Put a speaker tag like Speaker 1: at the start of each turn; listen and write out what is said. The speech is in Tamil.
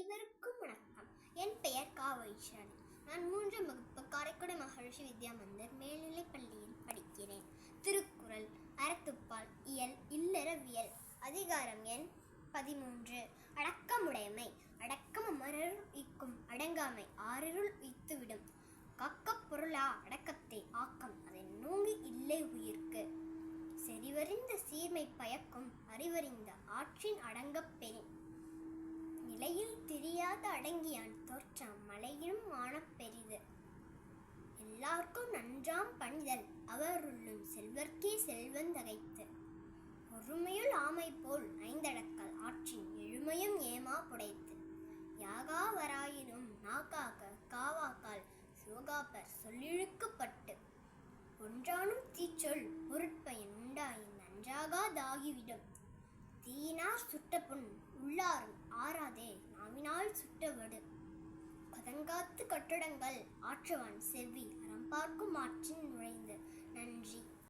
Speaker 1: அனைவருக்கும் வணக்கம் என் பெயர் கா வைஷ்ணவி நான் மூன்றாம் வகுப்பு காரைக்குடி மகரிஷி வித்யா மந்திர் மேல்நிலைப் பள்ளியில் படிக்கிறேன் திருக்குறள் அறத்துப்பால் இயல் இல்லறவியல் அதிகாரம் எண் பதிமூன்று அடக்கமுடைமை அடக்கம் அமரருள் ஈக்கும் அடங்காமை ஆறிருள் ஈத்துவிடும் கக்க பொருளா அடக்கத்தை ஆக்கம் அதை நோங்கி இல்லை உயிர்க்கு செறிவறிந்த சீர்மை பயக்கும் அறிவறிந்த ஆற்றின் அடங்கப் பெரிய மலையில் திரியாத அடங்கியான் தோற்றம் மலையிலும் பெரிது எல்லாருக்கும் நன்றாம் பணிதல் அவருள்ளும் செல்வர்க்கே செல்வன் தகைத்து ஒருமையுள் ஆமை போல் ஐந்தடக்கல் ஆற்றின் எழுமையும் ஏமா புடைத்து யாகாவராயினும் நாக்காக காவாக்கால் சோகாப்பர் சொல்லிழுக்கப்பட்டு ஒன்றானும் தீச்சொல் பொருட்பயன் உண்டாயின் நன்றாகாதாகிவிடும் தீயினார் சுட்டப்புண் உள்ளாரும் ஆறாதே வருடங்கள் ஆற்றவன் செவ்வி அறம் பார்க்கும் ஆற்றின்